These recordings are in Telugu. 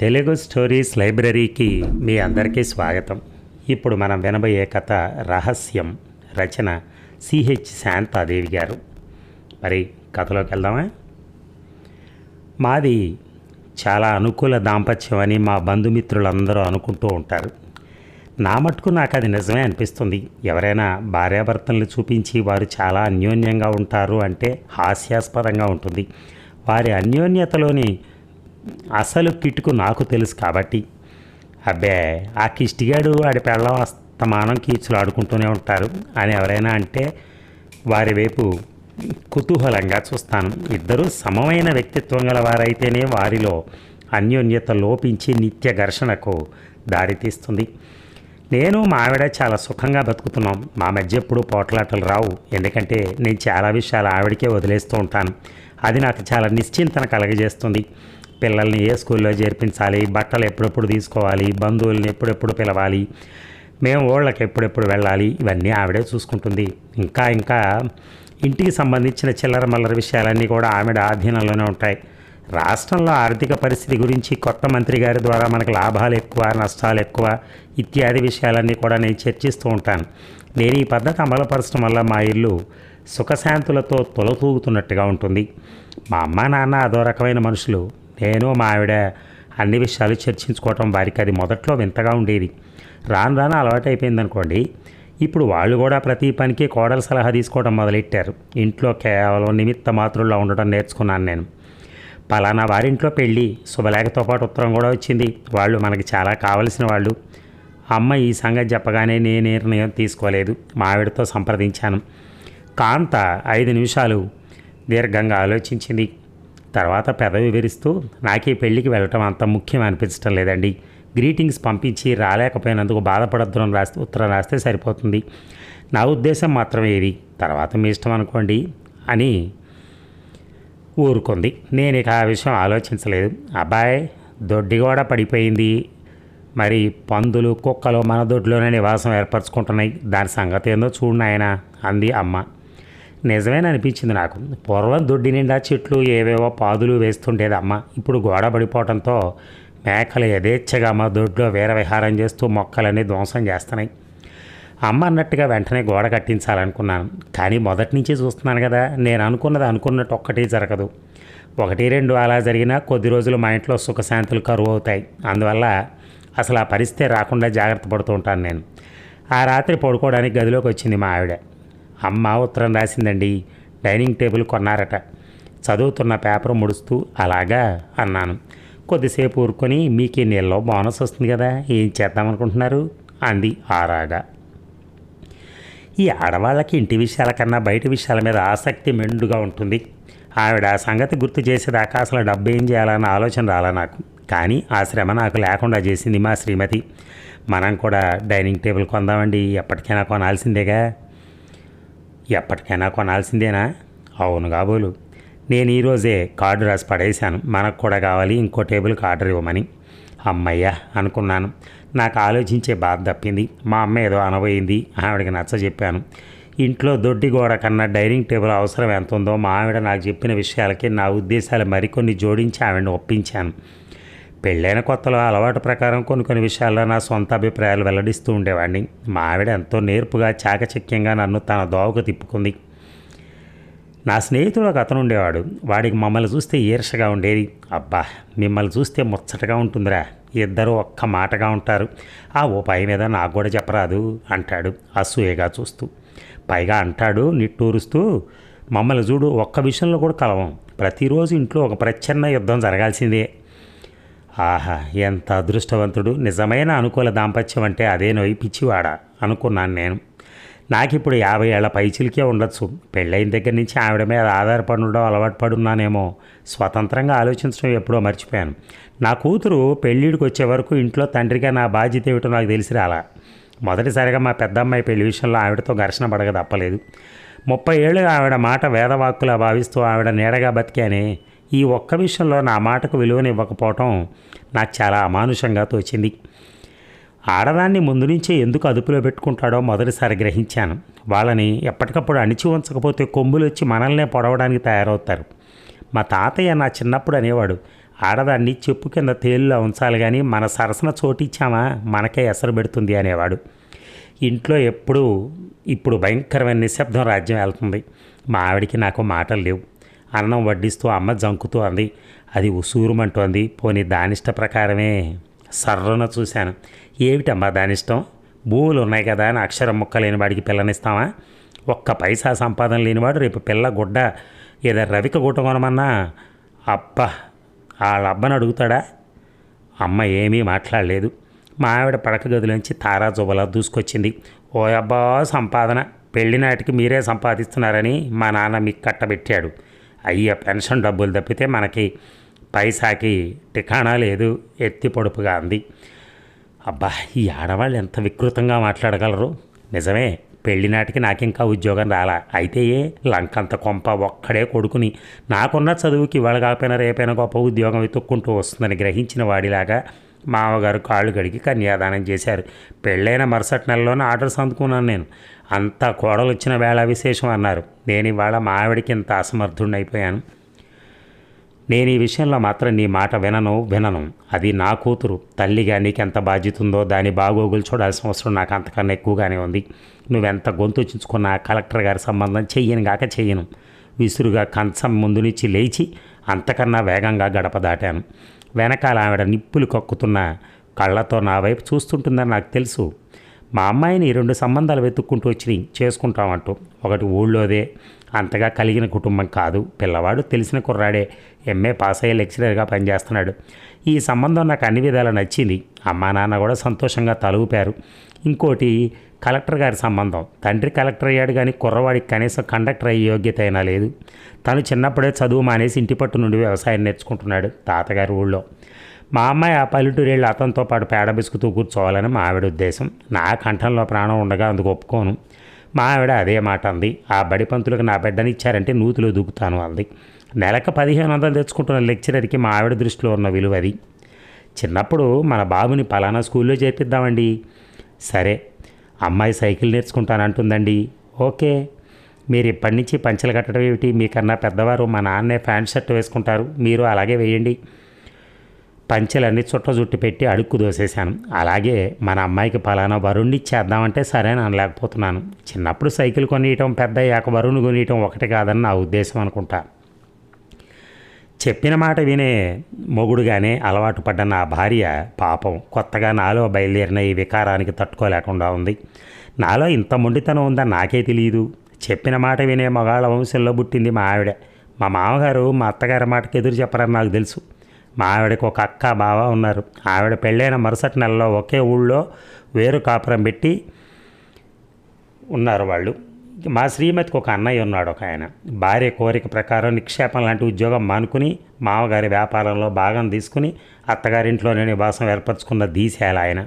తెలుగు స్టోరీస్ లైబ్రరీకి మీ అందరికీ స్వాగతం. ఇప్పుడు మనం వినబోయే కథ రహస్యం రచన సిహెచ్ శాంతాదేవి గారు. మరి కథలోకి వెళ్దామా? మాది చాలా అనుకూల దాంపత్యం అని మా బంధుమిత్రులందరూ అనుకుంటూ ఉంటారు. నా మటుకు నాకు అది నిజమే అనిపిస్తుంది. ఎవరైనా భార్యాభర్తలను చూపించి వారు చాలా అన్యోన్యంగా ఉంటారు అంటే హాస్యాస్పదంగా ఉంటుంది. వారి అన్యోన్యతలోని అసలు కిట్కు నాకు తెలుసు కాబట్టి. అబ్బే ఆ కిష్టిగాడు ఆడి పెళ్ళం అస్తమానం కీచులు ఆడుకుంటూనే ఉంటారు. అని ఎవరైనా అంటే వారి వైపు కుతూహలంగా చూస్తాను. ఇద్దరూ సమమైన వ్యక్తిత్వం గల వారైతేనే వారిలో అన్యోన్యత లోపించి నిత్య ఘర్షణకు దారితీస్తుంది నేను మా ఆవిడ చాలా సుఖంగా బతుకుతున్నాం. మా మధ్య ఎప్పుడు పోట్లాటలు రావు. ఎందుకంటే నేను చాలా విషయాలు ఆవిడకే వదిలేస్తూ ఉంటాను. అది నాకు చాలా నిశ్చింతన కలగజేస్తుంది. పిల్లల్ని ఏ స్కూల్లో చేర్పించాలి బట్టలు ఎప్పుడెప్పుడు తీసుకోవాలి బంధువుల్ని ఎప్పుడెప్పుడు పిలవాలి మేము ఊళ్ళకి ఎప్పుడెప్పుడు వెళ్ళాలి ఇవన్నీ ఆవిడే చూసుకుంటుంది. ఇంకా ఇంకా ఇంటికి సంబంధించిన చిల్లర మల్లర విషయాలన్నీ కూడా ఆవిడ ఆధీనంలోనే ఉంటాయి. రాష్ట్రంలో ఆర్థిక పరిస్థితి గురించి కొత్త మంత్రి గారి ద్వారా మనకు లాభాలు ఎక్కువ నష్టాలు ఎక్కువ ఇత్యాది విషయాలన్నీ కూడా నేను చర్చిస్తూ ఉంటాను. నేను ఈ పద్ధతి అమలుపరచడం వల్ల మా ఇల్లు సుఖశాంతులతో తొలతూగుతున్నట్టుగా ఉంటుంది. మా అమ్మ నాన్న అదో రకమైన మనుషులు. నేను మా ఆవిడ అన్ని విషయాలు చర్చించుకోవటం వారికి అది మొదట్లో వింతగా ఉండేది. రాను రాను అలవాటైపోయింది అనుకోండి ఇప్పుడు వాళ్ళు కూడా ప్రతి పనికి కోడల సలహా తీసుకోవడం మొదలెట్టారు. ఇంట్లో కేవలం నిమిత్త మాత్రుల్లో ఉండటం నేర్చుకున్నాను నేను. పలానా వారింట్లో పెళ్ళి శుభలేఖతో పాటు ఉత్తరం కూడా వచ్చింది. వాళ్ళు మనకి చాలా కావలసిన వాళ్ళు. అమ్మ ఈ సంగతి చెప్పగానే నేను నిర్ణయం తీసుకోలేదు. మా ఆవిడతో సంప్రదించాను. కాంత ఐదు నిమిషాలు దీర్ఘంగా ఆలోచించింది. తర్వాత పెదవి వివరిస్తూ నాకే పెళ్ళికి పెళ్ళికి వెళ్ళటం అంత ముఖ్యం అనిపించటం లేదండి. గ్రీటింగ్స్ పంపించి రాలేకపోయినందుకు బాధపడద్దు రాస్తే ఉత్తరం రాస్తే సరిపోతుంది. నా ఉద్దేశం మాత్రమే ఇది. తర్వాత మీ ఇష్టం అనుకోండి అని ఊరుకుంది. నేను ఇక ఆ విషయం ఆలోచించలేదు. అబ్బాయి దొడ్డి కూడా పడిపోయింది. మరి పందులు కుక్కలు మన దొడ్లోనే నివాసం ఏర్పరచుకుంటున్నాయి. దాని సంగతి ఏందో చూడు నాయన అంది అమ్మ. నిజమేన అనిపించింది నాకు. పూర్వం దొడ్డి నిండా చెట్లు ఏవేవో పాదులు వేస్తుండేది అమ్మ ఇప్పుడు గోడ పడిపోవడంతో మేకలు యథేచ్ఛగా మా దొడ్లో వీర విహారం చేస్తూ మొక్కలన్నీ ధ్వంసం చేస్తున్నాయి. అమ్మ అన్నట్టుగా వెంటనే గోడ కట్టించాలనుకున్నాను. కానీ మొదటి నుంచి చూస్తున్నాను కదా నేను అనుకున్నది అనుకున్నట్టు ఒక్కటి జరగదు. ఒకటి రెండు అలా జరిగినా కొద్ది రోజులు మా ఇంట్లో సుఖశాంతులు కరువు అవుతాయి. అందువల్ల అసలు ఆ పరిస్థితి రాకుండా జాగ్రత్త పడుతూ ఉంటాను నేను. ఆ రాత్రి పడుకోవడానికి గదిలోకి వచ్చింది మా ఆవిడ. అమ్మ ఉత్తరం రాసిందండి. Dining table కొన్నారట. చదువుతున్న పేపర్ ముడుస్తూ అలాగా అన్నాను. కొద్దిసేపు ఊరుకొని మీకు ఈ నెలలో బోనస్ వస్తుంది కదా ఏం చేద్దామనుకుంటున్నారు అంది ఆరాగా ఈ ఆడవాళ్ళకి ఇంటి విషయాల కన్నా బయట విషయాల మీద ఆసక్తి మెండుగా ఉంటుంది. ఆవిడ ఆ సంగతి గుర్తు చేసేదాకా అసలు డబ్బు ఏం చేయాలన్న ఆలోచన రాలా నాకు. కానీ ఆ శ్రమ నాకు లేకుండా చేసింది మా శ్రీమతి. మనం కూడా డైనింగ్ టేబుల్ కొందామండి ఎప్పటికైనా కొనాల్సిందేగా. ఎప్పటికైనా కొనాల్సిందేనా? అవును కాబోలు. నేను ఈరోజే కార్డు రాసి పడేశాను. మనకు కూడా కావాలి ఇంకో టేబుల్కి ఆర్డర్ ఇవ్వమని. అమ్మయ్యా అనుకున్నాను. నాకు ఆలోచించే బాధ తప్పింది. మా అమ్మ ఏదో అనబోయింది. ఆవిడకి నచ్చ చెప్పాను. ఇంట్లో దొడ్డి గోడ కన్నా డైనింగ్ టేబుల్ అవసరం ఎంత ఉందో మా ఆవిడ నాకు చెప్పిన విషయాలకి నా ఉద్దేశాలు మరికొన్ని జోడించి ఆవిడని ఒప్పించాను. పెళ్ళైన కొత్తలో అలవాటు ప్రకారం కొన్ని కొన్ని విషయాల్లో నా సొంత అభిప్రాయాలు వెల్లడిస్తూ ఉండేవాడిని మా ఆవిడ ఎంతో నేర్పుగా చాకచక్యంగా నన్ను తన దోవకు తిప్పుకుంది. నా స్నేహితుడు ఒక అతను ఉండేవాడు. వాడికి మమ్మల్ని చూస్తే ఈర్షగా ఉండేది. అబ్బా మిమ్మల్ని చూస్తే ముచ్చటగా ఉంటుందిరా. ఇద్దరు ఒక్క మాటగా ఉంటారు. ఆ ఓ పై మీద నాకు కూడా చెప్పరాదు అంటాడు అసూయగా చూస్తూ. పైగా అంటాడు నిట్టూరుస్తూ మమ్మల్ని చూడు ఒక్క విషయంలో కూడా కలవం. ప్రతిరోజు ఇంట్లో ఒక ప్రచ్ఛన్న యుద్ధం జరగాల్సిందే. ఆహా ఎంత అదృష్టవంతుడు. నిజమైన అనుకూల దాంపత్యం అంటే అదేనోయి పిచ్చివాడా? అనుకున్నాను నేను. నాకు ఇప్పుడు యాభై ఏళ్ళ పైచిలికే ఉండొచ్చు. పెళ్ళైన దగ్గర నుంచి ఆవిడ మీద ఆధారపడి ఉండడం అలవాటు పడున్నానేమో. స్వతంత్రంగా ఆలోచించడం ఎప్పుడో మర్చిపోయాను. నా కూతురు పెళ్ళిడికి వచ్చే వరకు ఇంట్లో తండ్రిగా నా బాధ్యత ఏమిటో నాకు తెలిసి రాలా మొదటిసారిగా మా పెద్దమ్మాయి పెళ్ళి విషయంలో ఆవిడతో ఘర్షణ పడక తప్పలేదు. ముప్పై ఏళ్ళు ఆవిడ మాట వేదవాక్కులా భావిస్తూ ఆవిడ నీడగా బతికానే ఈ ఒక్క విషయంలో నా మాటకు విలువనివ్వకపోవటం నాకు చాలా అమానుషంగా తోచింది. ఆడదాన్ని ముందు నుంచే ఎందుకు అదుపులో పెట్టుకుంటాడో మొదటిసారి గ్రహించాను. వాళ్ళని ఎప్పటికప్పుడు అణిచి ఉంచకపోతే కొమ్ములు వచ్చి మనల్నే పొడవడానికి తయారవుతారు. మా తాతయ్య నా చిన్నప్పుడు అనేవాడు ఆడదాన్ని చెప్పు కింద తేలులా ఉంచాలి కానీ మన సరసన చోటిచ్చామా? మనకే ఎసరు పెడుతుంది అనేవాడు. ఇంట్లో ఎప్పుడూ ఇప్పుడు భయంకరమైన నిశ్శబ్దం రాజ్యం వెళ్తుంది మా ఆవిడికి నాకు మాటలు లేవు. అన్నం వడ్డిస్తూ అమ్మ జంకుతూ అంది అది ఉసూరుమంటోంది. పోనీ దానిష్ట ప్రకారమే సర్రున చూశాను. ఏమిటమ్మా దానిష్టం? భూములు ఉన్నాయి కదా అని అక్షరం ముక్క లేని వాడికి పిల్లనిస్తావా? ఒక్క పైసా సంపాదన లేనివాడు రేపు పిల్ల గుడ్డ ఏదో రవిక గుట్ట కొనమన్నా? అబ్బ వాళ్ళ అబ్బని అడుగుతాడా? అమ్మ ఏమీ మాట్లాడలేదు. మా ఆవిడ పడక గదిలోంచి తారా జుబలా దూసుకొచ్చింది. ఓ అబ్బా సంపాదన పెళ్ళి నాటికి మీరే సంపాదిస్తున్నారని మా నాన్న మీకు కట్టబెట్టాడు అయ్య పెన్షన్ డబ్బులు తప్పితే మనకి పైసాకి టికాణా లేదు ఎత్తి పొడుపుగా అంది. అబ్బా ఈ ఆడవాళ్ళు ఎంత వికృతంగా మాట్లాడగలరు? నిజమే పెళ్ళి నాటికి నాకింకా ఉద్యోగం రాలా. అయితే ఏ లంకంత కొంప ఒక్కడే కొడుకుని నాకున్న చదువుకి ఇవాళ కాకపోయినా రేపైనా గొప్ప ఉద్యోగం వెతుక్కుంటూ వస్తుందని గ్రహించిన వాడిలాగా మామగారు కాళ్ళు కడిగి కన్యాదానం చేశారు. పెళ్ళైన మరుసటి నెలలోనే ఆర్డర్స్ అందుకున్నాను నేను. అంతా కోడలు వచ్చిన వేళ విశేషం అన్నారు. నేను ఇవాళ మా ఆవిడకి ఇంత అసమర్థుడిని అయిపోయాను నేను ఈ విషయంలో మాత్రం నీ మాట వినను వినను. అది నా కూతురు. తల్లిగా నీకెంత బాధ్యత ఉందో దాని బాగోగులు చూడాల్సిన అవసరం నాకు అంతకన్నా ఎక్కువగానే ఉంది. నువ్వెంత గొంతు కలెక్టర్ గారి సంబంధం చెయ్యను గాక చెయ్యను. విసురుగా కంచం ముందు నుంచి లేచి అంతకన్నా వేగంగా గడప దాటాను. వెనకాల ఆవిడ నిప్పులు కక్కుతున్న కళ్ళతో నా వైపు చూస్తుంటుందని నాకు తెలుసు. మా అమ్మాయిని ఈ రెండు సంబంధాలు వెతుక్కుంటూ వచ్చినాయి చేసుకుంటామంటూ. ఒకటి ఊళ్ళోదే. అంతగా కలిగిన కుటుంబం కాదు. పిల్లవాడు తెలిసిన కుర్రాడే. ఎంఏ పాస్ అయ్యే లెక్చరర్గా పనిచేస్తున్నాడు. ఈ సంబంధం నాకు అన్ని విధాలా నచ్చింది. అమ్మా నాన్న కూడా సంతోషంగా తలుపారు ఇంకోటి కలెక్టర్ గారి సంబంధం. తండ్రి కలెక్టర్ అయ్యాడు కానీ కుర్రవాడికి కనీసం కండక్టర్ అయ్యే యోగ్యత అయినా లేదు. తను చిన్నప్పుడే చదువు మానేసి ఇంటి పట్టు నుండి వ్యవసాయం నేర్చుకుంటున్నాడు తాతగారి ఊళ్ళో. మా అమ్మాయి ఆ పల్లెటూరు వెళ్ళి అతనితో పాటు పేడ బిసుకుతూ కూర్చోవాలని మా ఆవిడ ఉద్దేశం. నా కంఠంలో ప్రాణం ఉండగా అందుకు ఒప్పుకోను. మా ఆవిడ అదే మాట అంది. ఆ బడి పంతులకు నా బిడ్డని ఇచ్చారంటే నూతులు దూకుతాను అంది. నెలకు పదిహేను వందలు తెచ్చుకుంటున్న లెక్చరర్కి మా ఆవిడ దృష్టిలో ఉన్న విలువ అది చిన్నప్పుడు మన బాబుని పలానా స్కూల్లో చేర్పిద్దామండి. సరే అమ్మాయి సైకిల్ నేర్చుకుంటానంటుందండి. ఓకే. మీరు ఇప్పటి నుంచి పంచలు కట్టడం ఏమిటి? మీకన్నా పెద్దవారు మా నాన్నే ప్యాంట్ షర్ట్ వేసుకుంటారు. మీరు అలాగే వేయండి. పంచెలన్నీ చుట్ట జుట్టు పెట్టి అడుక్కు దోసేశాను. అలాగే మన అమ్మాయికి పలానా వరుణ్ణి ఇచ్చేద్దామంటే సరే అని అనలేకపోతున్నాను. చిన్నప్పుడు సైకిల్ కొనియటం పెద్ద యాక వరుణ్ కొనియటం ఒకటి కాదని నా ఉద్దేశం అనుకుంటా. చెప్పిన మాట వినే మొగుడుగానే అలవాటు పడ్డ నా భార్య పాపం కొత్తగా నాలో బయలుదేరిన ఈ వికారానికి తట్టుకోలేకుండా ఉంది. నాలో ఇంత మొండితనం ఉందని నాకే తెలియదు చెప్పిన మాట వినే మగాళ్ళ వంశంలో పుట్టింది మా ఆవిడ. మా మామగారు మా అత్తగారి మాటకి ఎదురు చెప్పరని నాకు తెలుసు. మా ఆవిడకి ఒక అక్క బావ ఉన్నారు. ఆవిడ పెళ్ళైన మరుసటి నెలలో ఒకే ఊళ్ళో వేరు కాపురం పెట్టి ఉన్నారు వాళ్ళు. మా శ్రీమతికి ఒక అన్నయ్య ఉన్నాడు ఒక ఆయన. భార్య కోరిక ప్రకారం నిక్షేపం లాంటి ఉద్యోగం మానుకుని మామగారి వ్యాపారంలో భాగం తీసుకుని అత్తగారింట్లోనే నివాసం ఏర్పరచుకున్న దీశాల ఆయన.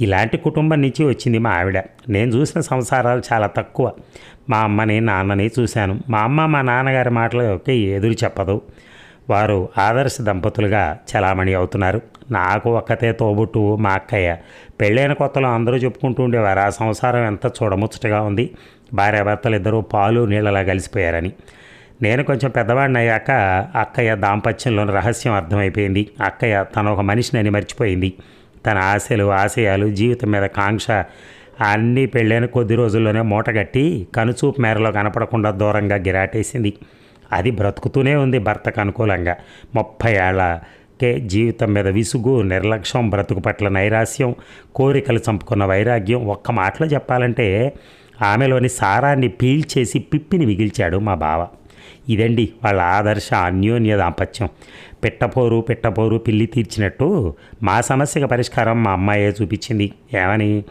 ఇలాంటి కుటుంబం నుంచి వచ్చింది మా ఆవిడ. నేను చూసిన సంసారాలు చాలా తక్కువ. మా అమ్మని నాన్నని చూశాను. మా అమ్మ మా నాన్నగారి మాటలకి ఎదురు చెప్పదు. వారు ఆదర్శ దంపతులుగా చలామణి అవుతున్నారు. నాకు ఒక్కతే తోబుట్టు మా అక్కయ్య. పెళ్ళైన కొత్తలో అందరూ చెప్పుకుంటూ ఉండేవారు. ఆ సంసారం ఎంత చూడముచ్చటగా ఉంది. భార్యాభర్తలు ఇద్దరూ పాలు నీళ్ళలా కలిసిపోయారని. నేను కొంచెం పెద్దవాడిని అయ్యాక అక్కయ్య దాంపత్యంలోని రహస్యం అర్థమైపోయింది. అక్కయ్య తన ఒక మనిషిని మర్చిపోయింది. తన ఆశలు ఆశయాలు జీవితం మీద కాంక్ష అన్నీ పెళ్ళైన కొద్ది రోజుల్లోనే మూటగట్టి కనుచూపు మేరలో కనపడకుండా దూరంగా గిరాటేసింది. అది బ్రతుకుతూనే ఉంది భర్తకు అనుకూలంగా. ముప్పై ఏళ్ళకే జీవితం మీద విసుగు నిర్లక్ష్యం బ్రతుకు పట్ల నైరాస్యం కోరికలు చంపుకున్న వైరాగ్యం ఒక్క మాటలో చెప్పాలంటే ఆమెలోని సారాన్ని పీల్చేసి పిప్పిని మిగిల్చాడు మా బావ. ఇదండి వాళ్ళ ఆదర్శ అన్యోన్య దాంపత్యం. పిట్టపోరు పిట్టపోరు పిల్లి తీర్చినట్టు మా సమస్యకు పరిష్కారం మా అమ్మాయే చూపించింది. ఏమని?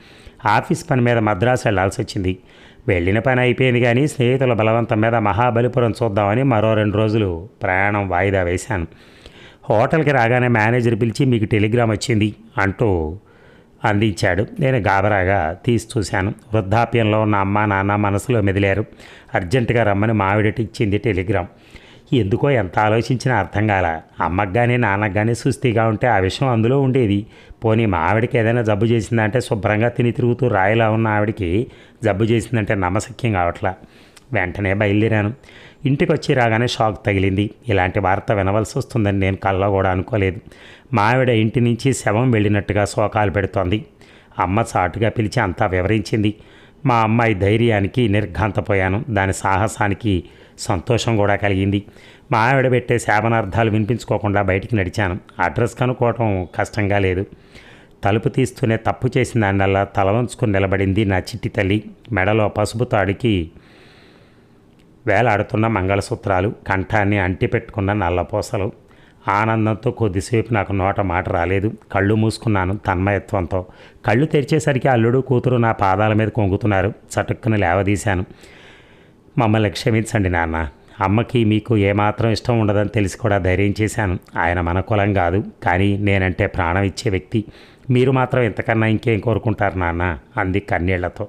ఆఫీస్ పని మీద మద్రాసు వెళ్ళాల్సి వచ్చింది. వెళ్ళిన పని అయిపోయింది కానీ స్నేహితుల బలవంతం మీద మహాబలిపురం చూద్దామని మరో రెండు రోజులు ప్రయాణం వాయిదా వేశాను. హోటల్కి రాగానే మేనేజర్ పిలిచి మీకు టెలిగ్రామ్ వచ్చింది అంటూ అందించాడు. నేను గాబరాగా తీసి చూశాను. వృద్ధాప్యంలో ఉన్న అమ్మ నాన్న మనసులో మెదిలారు. అర్జెంటుగా రమ్మని మావిడటి ఇచ్చింది టెలిగ్రామ్. ఎందుకో ఎంత ఆలోచించినా అర్థం కాల. అమ్మకు కానీ నాన్నకు కానీ సుస్థిగా ఉంటే ఆ విషయం అందులో ఉండేది. పోనీ మా ఆవిడకి ఏదైనా జబ్బు చేసిందంటే శుభ్రంగా తిని తిరుగుతూ రాయిలా ఉన్న ఆవిడకి జబ్బు చేసిందంటే నమ్మశక్యం కావట్లా. వెంటనే బయలుదేరాను. ఇంటికి వచ్చి రాగానే షాక్ తగిలింది. ఇలాంటి వార్త వినవలసి వస్తుందని నేను కల్లో కూడా అనుకోలేదు. మా ఆవిడ ఇంటి నుంచి శవం వెళ్ళినట్టుగా శోకాలు పెడుతోంది. అమ్మ చాటుగా పిలిచి అంతా వివరించింది. మా అమ్మాయి ధైర్యానికి నిర్ఘాంతపోయాను. దాని సాహసానికి సంతోషం కూడా కలిగింది. మా ఆవిడ పెట్టే శాపనార్థాలు వినిపించుకోకుండా బయటికి నడిచాను. అడ్రస్ కనుక్కోవటం కష్టంగా లేదు. తలుపు తీస్తూనే తప్పు చేసిన దానివల్ల తల వంచుకొని నిలబడింది నా చిట్టి తల్లి. మెడలో పసుపు తాడికి వేలాడుతున్న మంగళసూత్రాలు కంఠాన్ని అంటిపెట్టుకున్న నల్లపూసలు. ఆనందంతో కొద్దిసేపు నాకు నోట మాట రాలేదు. కళ్ళు మూసుకున్నాను తన్మయత్వంతో. కళ్ళు తెరిచేసరికి అల్లుడు కూతురు నా పాదాల మీద కొంగుతున్నారు. చటుక్కున లేవదీశాను. మమ్మల్ని క్షమించండి నాన్న. అమ్మకి మీకు ఏమాత్రం ఇష్టం ఉండదని తెలిసి కూడా ధైర్యం చేశాను. ఆయన మన కులం కాదు కానీ నేనంటే ప్రాణం ఇచ్చే వ్యక్తి. మీరు మాత్రం ఇంతకన్నా ఇంకేం కోరుకుంటారు నాన్న? అంది కన్నీళ్ళతో.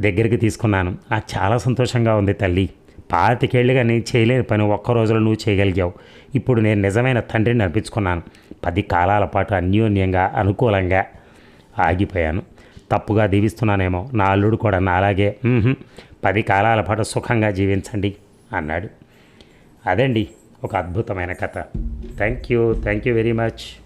దగ్గరికి తీసుకున్నాను. నాకు చాలా సంతోషంగా ఉంది తల్లి. పాతికేళ్ళుగా నేను చేయలేని పని ఒక్క రోజులో నువ్వు చేయగలిగావు. ఇప్పుడు నేను నిజమైన తండ్రిని అనిపించుకున్నాను పది కాలాల పాటు అన్యోన్యంగా అనుకూలంగా ఆగిపోయాను. తప్పుగా దీవిస్తున్నానేమో. నా అల్లుడు కూడా నాలాగే పది కాలాల పాటు సుఖంగా జీవించండి అన్నాడు. అదండి ఒక అద్భుతమైన కథ. Thank you thank you very much